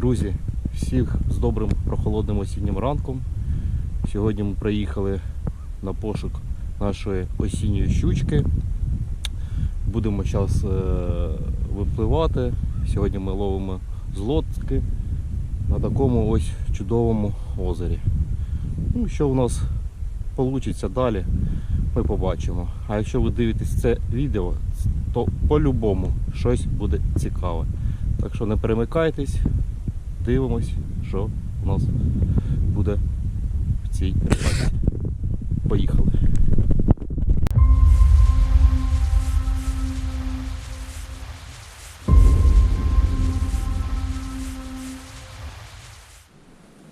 Друзі, всіх з добрим прохолодним осіннім ранком. Сьогодні ми приїхали на пошук нашої осінньої щучки. Будемо зараз випливати. Сьогодні ми ловимо з лодки на такому ось чудовому озері. Ну, що в нас вийде далі, ми побачимо. А якщо ви дивитесь це відео, то по-любому щось буде цікаве. Так що не перемикайтесь, дивимось, що у нас буде в цій рибалці. Поїхали.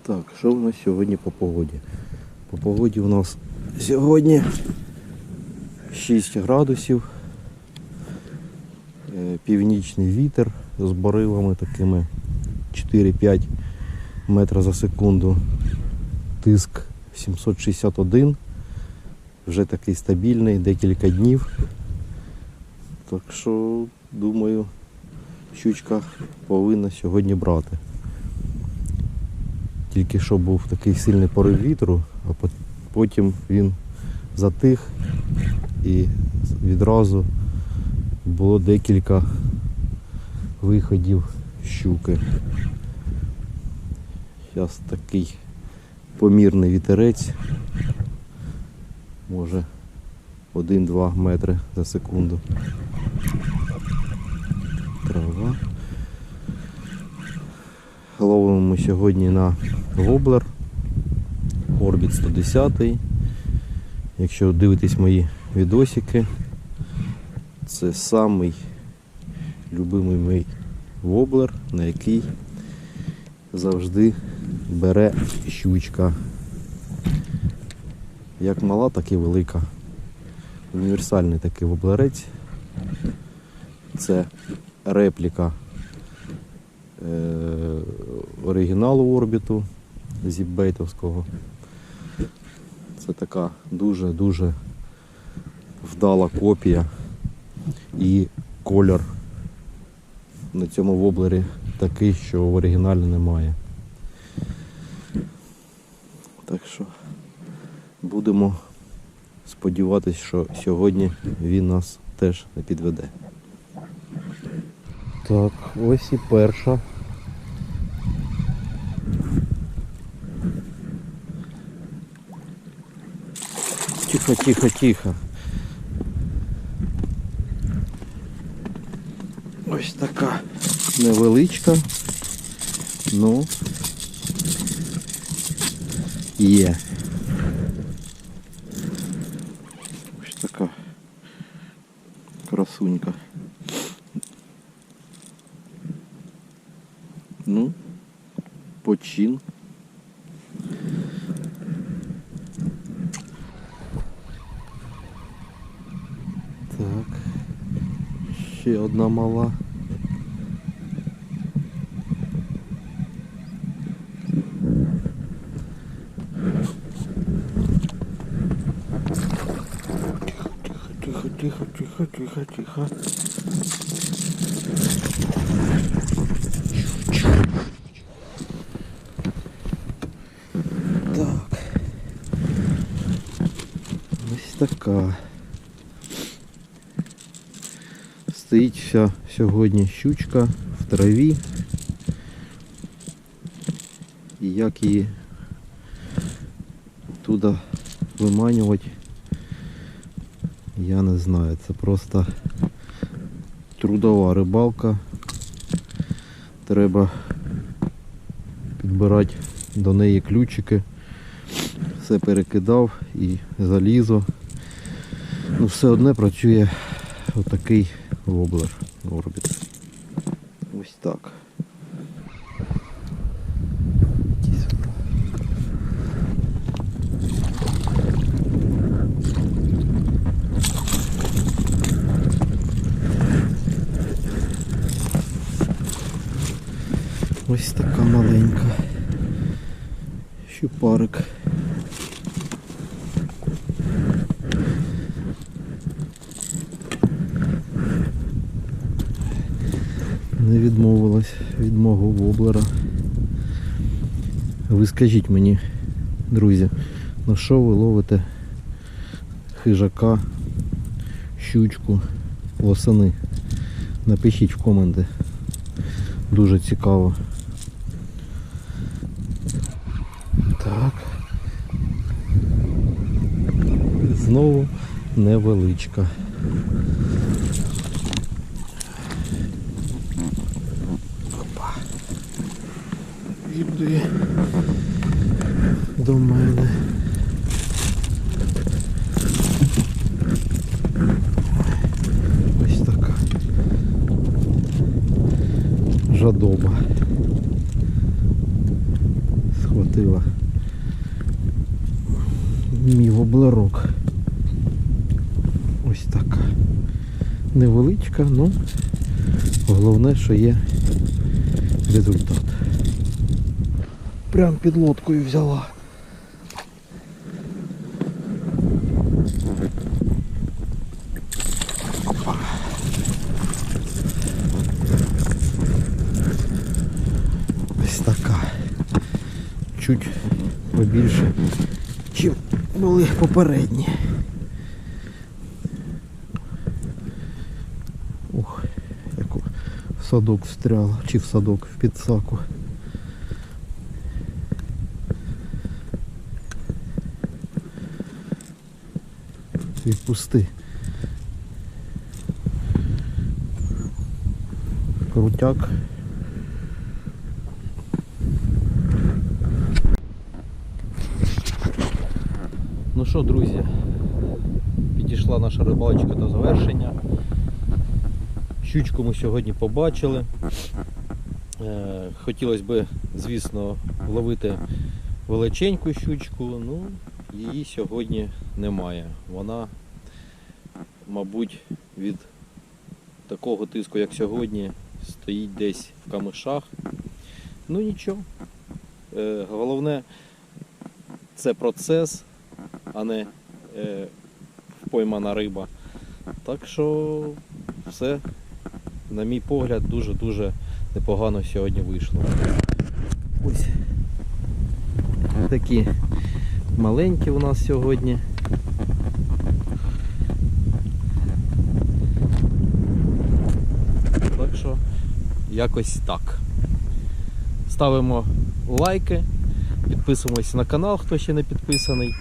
Так, що у нас сьогодні по погоді? По погоді у нас сьогодні 6 градусів, е, північний вітер з боривами такими 4-5 метра за секунду. Тиск 761, вже такий стабільний, декілька днів. Так що, думаю, щучка повинна сьогодні брати. Тільки що був такий сильний порив вітру, а потім він затих і відразу було декілька виходів щуки. Зараз такий помірний вітерець, може 1-2 метри за секунду. Трава. Ловимо ми сьогодні на воблер Орбіт 110. Якщо дивитесь мої відосики, це самий любимий мій воблер, на який завжди бере щучка. Як мала, так і велика. Універсальний такий воблерець. Це репліка е, оригіналу орбіту зіпбейтовського. Це така дуже-дуже вдала копія і колір на цьому воблері такий, що в оригіналі немає. Так що будемо сподіватися, що сьогодні він нас теж не підведе. Так, ось і перша. Тихо, тихо, тихо. Ось така невеличка. Ну є. Ось така красунька. Ну, почин. Так. Ще одна мала. Тихо, тихо, тихо, тихо, тихо, тихо. Так. Ось така. Стоїть вся сьогодні щучка в траві. І як її туди виманювати, я не знаю. Це просто трудова рибалка. Треба підбирати до неї ключики. Все перекидав і залізо. Ну все одне працює отакий воблер орбіт. Ось так. Іди сюди. Ось така маленька. Щупарик. не відмовилась від мого воблера. Ви скажіть мені, друзі, на що ви ловите хижака, щучку, восени? Напишіть в коменти. Дуже цікаво. Так. Знову невеличка. Опа. Іди до мене. Ось така. Жадоба. Схватила мій воблерок. Ось така. Невеличка, ну головне, що є результат. Прям під лодкою взяла. Ось така. Чуть побільше, чим були попередні. Ух, як у садок встряла, чи в садок в підсаку. Відпусти. Крутяк. Ну що, друзі, підійшла наша рибалочка до завершення. Щучку ми сьогодні побачили. Е, Хотілося б, звісно, ловити величеньку щучку, ну її сьогодні немає. Вона, мабуть, від такого тиску, як сьогодні, стоїть десь в камишах. Ну нічого. Е, Головне це процес, а не е, поймана риба. Так що все, на мій погляд, дуже-дуже непогано сьогодні вийшло. Ось такі маленькі у нас сьогодні. Так що якось так. Ставимо лайки, підписуємося на канал, хто ще не підписаний.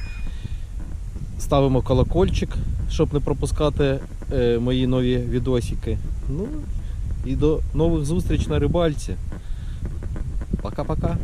Ставимо колокольчик, щоб не пропускати е, мої нові відосики. Ну і до нових зустріч на рибальці. Пока-пока.